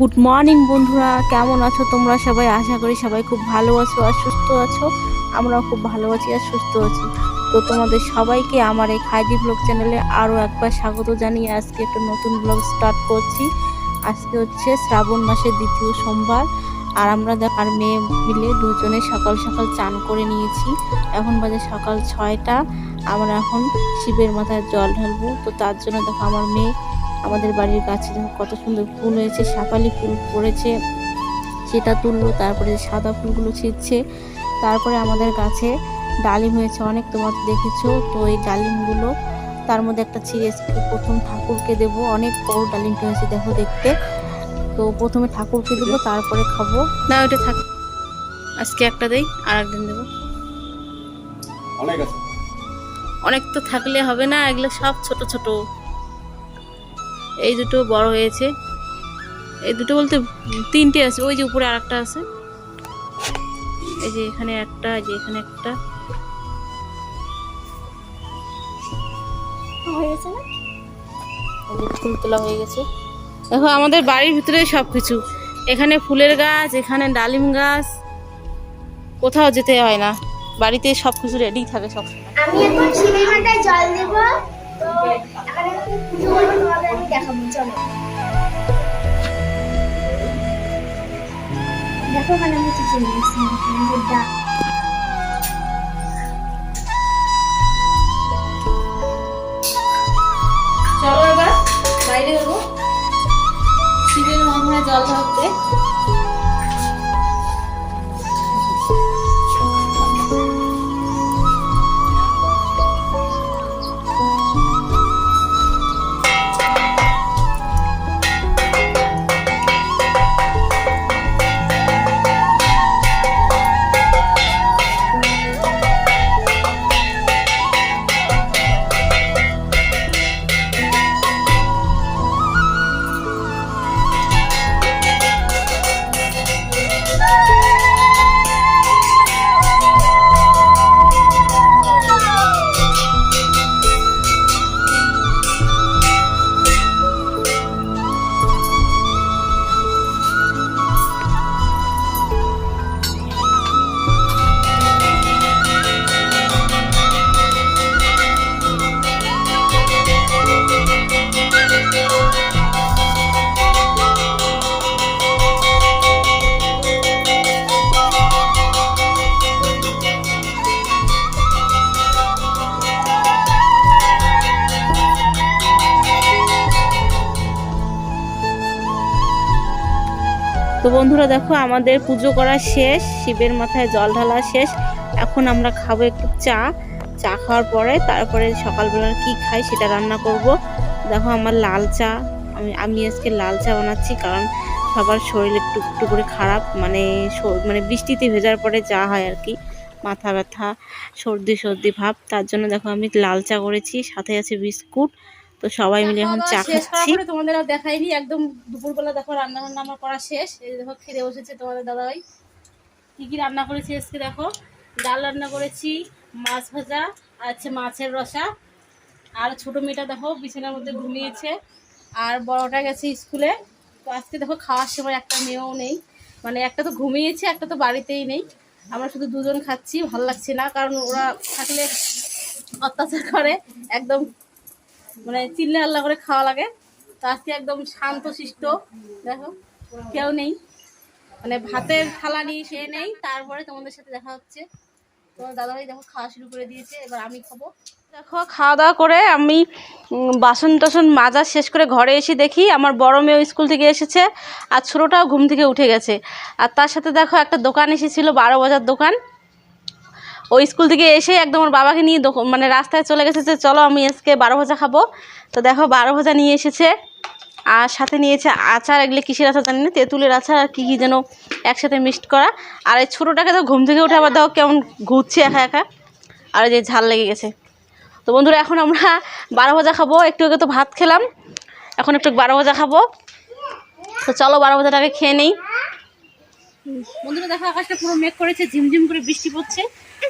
Good morning বন্ধুরা। কেমন আছো তোমরা সবাই? আশা করি সবাই খুব ভালো আছো আর সুস্থ আছো। আমরাও খুব ভালো আছি আর সুস্থ আছি। তো তোমাদের সবাইকে আমার এই খাইজি ব্লগ চ্যানেলে আরও একবার স্বাগত জানিয়ে আজকে একটা নতুন ব্লগ স্টার্ট করছি। আজকে হচ্ছে শ্রাবণ মাসের দ্বিতীয় সোমবার। আর আমরা আর মেয়ে মিলে দুজনে সকাল সকাল চান করে নিয়েছি। এখন বাজে সকাল ছয়টা। আমরা এখন শিবের মাথায় জল ঢালবো। তো তার জন্য দেখো আমার মেয়ে আমাদের বাড়ির গাছে দেখো কত সুন্দর ফুল হয়েছে সাপালি ফুল পড়েছে সেটা তুললো তারপরে সাদা ফুলগুলো ছিঁড়ছে তারপরে আমাদের গাছে ডালিম হয়েছে অনেক তোমার দেখেছ তো এই ডালিমগুলো তার মধ্যে একটা ছিঁড়ে এসে প্রথম ঠাকুরকে দেবো অনেক বড় ডালিমটা হয়েছে দেখো দেখতে তো প্রথমে ঠাকুরকে দেবো তারপরে খাব। না ওইটা থাক আজকে একটা দেই আর একদিন দেবো। অনেক আছে। অনেক তো থাকলে হবে না এগুলো সব ছোট ছোট। এই দুটো বড় হয়েছে। এই দুটো বলতে তিনটে আছে ওই যে উপরে আরেকটা আছে। এই যে এখানে একটা এই যে এখানে একটা। ফুল তোলা হয়ে গেছে। দেখো আমাদের বাড়ির ভিতরে সব কিছু এখানে ফুলের গাছ এখানে ডালিম গাছ। কোথাও যেতে হয় না। বাড়িতে সব কিছু রেডি থাকে সব আমি এখন জল দেব। তো এখানে পুজো চলো দেখো বাইরে যাব। শিবের মাথায় জল ঢালতে। তো বন্ধুরা দেখো, আমাদের পুজো করা শেষ, শিবের মাথায় জল ঢালা শেষ। এখন আমরা খাব একটু চা। চা খাওয়ার পরে তারপরে সকালবেলা কি খাই সেটা রান্না করব। দেখো আমার লাল চা, আমি আমি আজকে লাল চা বানাচ্ছি কারণ সবার শরীর একটু একটু করে খারাপ। মানে মানে বৃষ্টিতে ভেজার পরে যা হয় আর কি, মাথা ব্যথা, সর্দি সর্দি ভাব। তার জন্য দেখো আমি লাল চা করেছি, সাথে আছে বিস্কুট। তো সবাই মিলে এখন চা খাচ্ছি। তোমাদের আর দেখাইনি একদম দুপুরবেলা দেখো রান্না বান্না আমার করা শেষ। এই দেখো খেতে বসেছে তোমাদের দাদাভাই। কি কি রান্না করেছি আজকে দেখো? ডাল রান্না করেছি মাছ ভাজা আর হচ্ছে মাছের রসা। আর ছোট মেয়েটা দেখো বিছানার মধ্যে ঘুমিয়েছে আর বড়টা গেছে স্কুলে। তো আজকে দেখো খাওয়ার সময় একটা মেয়েও নেই। মানে একটা তো ঘুমিয়েছে একটা তো বাড়িতেই নেই। আমরা শুধু দুজন খাচ্ছি ভালো লাগছে না কারণ ওরা থাকলে অত্যাচার করে একদম মানে চিল্লা আল্লাহ করে খাওয়া লাগে। তো আজকে একদম শান্ত, শিষ্ট। দেখো, কেউ নেই। মানে ভাতের থালা নিয়ে সে নেই। তারপরে তোমাদের সাথে দেখা হচ্ছে। তোমার দাদাভাই দেখো খাওয়া শুরু করে দিয়েছে। এবার আমি খাব। দেখো, খাওয়া দাওয়া করে আমি বাসন টাসন মাজা শেষ করে ঘরে এসে দেখি আমার বড় মেয়েও স্কুল থেকে এসেছে আর ছোটোটাও ঘুম থেকে উঠে গেছে। আর তার সাথে দেখো একটা দোকান এসেছিল, বারো বাজার দোকান। ওই স্কুল থেকে এসে একদম ওর বাবাকে নিয়ে মানে রাস্তায় চলে গেছে যে, চলো আমি আজকে বারো ভাজা খাব। তো দেখো, বারো ভাজা নিয়ে এসেছে। আর সাথে নিয়েছে আচার, এগুলো কিসের আচার জানি না, তেঁতুলের আচার আর কী কী যেন একসাথে মিক্সড করা। আর এই ছোটোটাকে তো ঘুম থেকে উঠে আবার দেখো কেমন ঘুরছে একা একা। আর যে ঝাল লেগে গেছে। তো বন্ধুরা, এখন আমরা বারো ভাজা খাব। একটু আগে তো ভাত খেলাম। এখন একটু বারো ভাজা খাব। তো চলো বারো ভাজাটাকে খেয়ে নেই। বন্ধুরা, দেখো, আকাশটা পুরো মেঘ করেছে, ঝিমঝিম করে বৃষ্টি পড়ছে।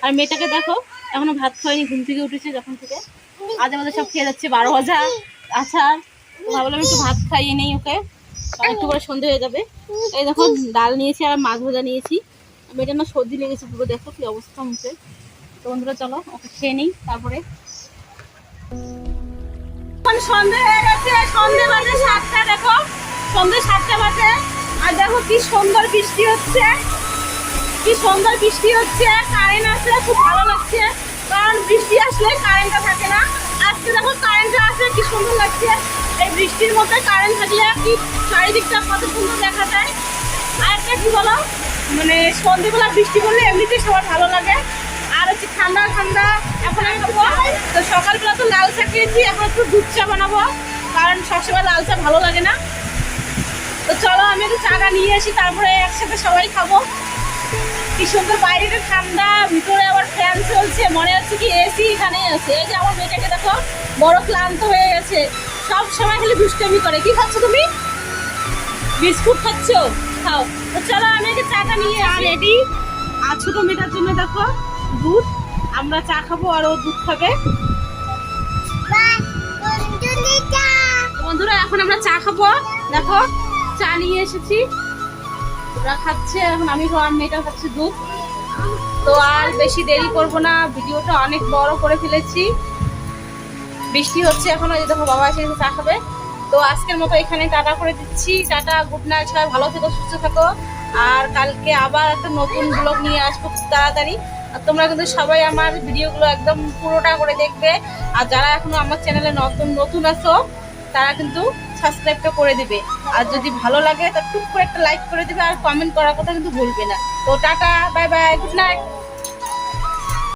আর মেয়েটাকে দেখো, এখনও ভাত খাওয়ানি ঘুম থেকে উঠেছে যখন থেকে। আজ আমাদের সব খেয়ে যাচ্ছে বারো ভাজা আচার ভাবলাম একটু ভাত খাইয়ে নেই ওকে। একটু করে সন্ধে হয়ে যাবে। এই দেখো, ডাল নিয়েছি আর মাছ ভাজা নিয়েছি। এটা না সর্দি লেগেছে পুরো, দেখো কি অবস্থা মুখে। তো বন্ধুরা, চলো, ওকে খেয়ে নিই, তারপরে। সন্ধে হয়ে গেছে, সন্ধে বাজে সাতটা, দেখো। সন্ধে সাতটা বাজে। আর দেখো কি সুন্দর বৃষ্টি হচ্ছে। কি সুন্দর বৃষ্টি হচ্ছে? কারেন্ট আছে খুব ভালো লাগছে। কারণ বৃষ্টি আসলে কারেন্টটা থাকে না। আজকে দেখো কারেন্টটা আছে কি সুন্দর লাগছে। এই বৃষ্টির মধ্যে কারেন্ট থাকলে কি চারিদিকটা কত সুন্দর দেখা যায়। আর একটা কি বলো? মানে সন্ধ্যেবেলা বৃষ্টি পড়লে এমনিতেই সবার ভালো লাগে। আর হচ্ছে ঠান্ডা ঠান্ডা। এখন খাব তো সকালবেলা তো লাল চা খেয়েছি, এখন একটু দুধ চা বানাবো। কারণ সবসময় লাল চা ভালো লাগে না। তো চলো, আমি একটু চাটা নিয়ে আসি, তারপরে একসাথে সবাই খাব। কি সুন্দর বাইরে ঠান্ডা ভিতরে আবার ফ্যান চলছে মনে হচ্ছে কি এসি এখানে আছে। এই যে আমার মেয়েটাকে দেখো বড় ক্লান্ত হয়ে গেছে। সব সময় খালি দুষ্টামি করে। কি খাচ্ছ তুমি? বিস্কুট খাচ্ছ? খাও। তো চলো আমি আগে চাটা নিয়ে আর রেডি আর ছোট মেয়েটার জন্য দেখো। দুধ। আমরা চা খাব আর ও দুধ খাবে। বন্ধুরা এখন আমরা চা খাব। দেখো চা নিয়ে এসেছি। ওরা খাচ্ছে, এখন আমি খাওয়ার মেয়েটা খাচ্ছে দুধ। তো আর বেশি দেরি করব না, ভিডিওটা অনেক বড় করে ফেলেছি। বৃষ্টি হচ্ছে এখন, ওই দেখো বাবা এসে চা খাবে। তো আজকের মতো এখানে টাটা করে দিচ্ছি। টাটা, গুড নাইট, সবাই ভালো থেকো, সুস্থ থাকো। আর কালকে আবার একটা নতুন ব্লগ নিয়ে আসব খুব তাড়াতাড়ি। আর তোমরা কিন্তু সবাই আমার ভিডিওগুলো একদম পুরোটা করে দেখবে। আর যারা এখনও আমার চ্যানেলে নতুন নতুন আছো, তারা কিন্তু সাবস্ক্রাইবটা করে দেবে। আর যদি ভালো লাগে, তা টুক করে একটা লাইক করে দেবে, আর কমেন্ট করার কথা কিন্তু ভুলবে না। তো tata bye bye good night